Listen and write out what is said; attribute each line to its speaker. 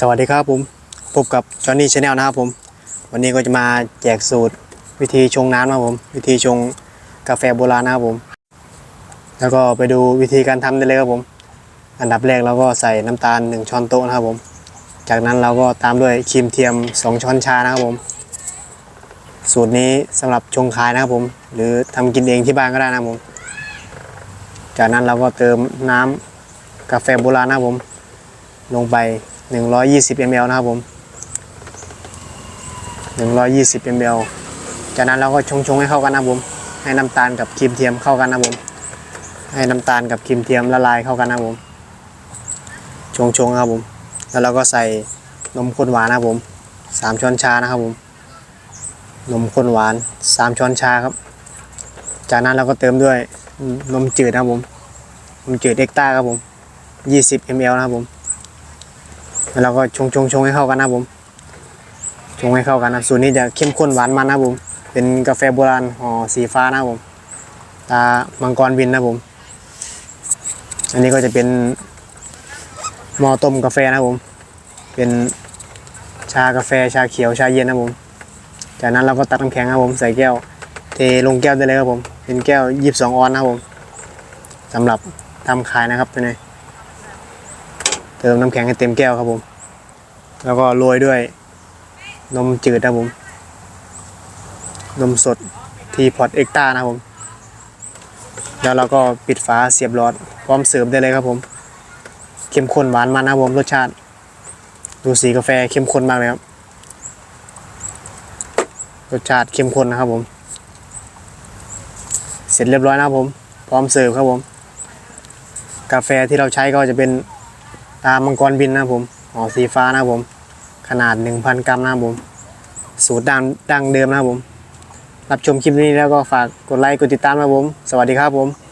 Speaker 1: สวัสดีครับผมพบกับจอห์นนี่ชาแนลนะครับผม วันนี้ก็จะมาแจกสูตรวิธีชงน้ำนะครับผม วิธีชงกาแฟโบราณนะครับผม แล้วก็ไปดูวิธีการทำได้เลยครับผม อันดับแรกเราก็ใส่น้ำตาล 1 ช้อนโต๊ะนะครับผม จากนั้นเราก็ตามด้วยครีมเทียม 2 ช้อนชานะครับผม สูตรนี้สำหรับชงขายนะครับผม หรือทำกินเองที่บ้านก็ได้นะครับผม จากนั้นเราก็เติมน้ำกาแฟโบราณนะครับผม ลงไป 120 ml นะครับผม 120 ml จากนั้นเราก็ชงๆให้เข้ากันนะผม ให้น้ำตาลกับครีมเทียมเข้ากันนะผม ให้น้ำตาลกับครีมเทียมละลายเข้ากันนะผม ชงๆครับผม แล้วเราก็ใส่นมข้นหวานนะผม 3 ช้อนชานะครับผม นมข้นหวาน 3 ช้อนชาครับ จากนั้นเราก็เติมด้วยนมจืดนะครับผม นมจืดเอ็กต้าครับผม 20 ml นะครับผม แล้วเราก็ชงชงชงให้เข้ากันนะผมชงให้เข้ากันนะสูตรนี้จะเข้มข้นหวานมันนะผมเป็นกาแฟโบราณห่อสีฟ้านะผมตามังกรบินนะผม อันนี้ก็จะเป็นหม้อต้มกาแฟนะผม เป็นชากาแฟชาเขียวชาเย็นนะผม จากนั้นเราก็ตักน้ำแข็งครับผมใส่แก้ว เทลงแก้วได้เลยครับผม เป็นแก้ว 22 ออนนะครับผมสำหรับทำขายนะครับตัวนี้ เติมน้ำแข็งให้เต็มแก้วครับผม แล้วก็โรยด้วย นมจืดนะผม นมสดทีพอตเอ็กต้านะผม แล้วเราก็ปิดฝาเสียบหลอด พร้อมเสิร์ฟได้เลยครับผม เข้มข้นหวานมันนะผมรสชาติ ดูสีกาแฟเข้มข้นมากเลยครับ รสชาติเข้มข้นนะครับผม เสร็จเรียบร้อยนะครับผม พร้อมเสิร์ฟครับผม กาแฟที่เราใช้ก็จะเป็น ตามังกรบินนะผมห่อสีฟ้านะผม ขนาด 1,000 กรัมนะผม สูตรดังดังเดิมนะผม รับชมคลิปนี้แล้วก็ฝากกดไลค์กดติดตามนะผม สวัสดีครับผม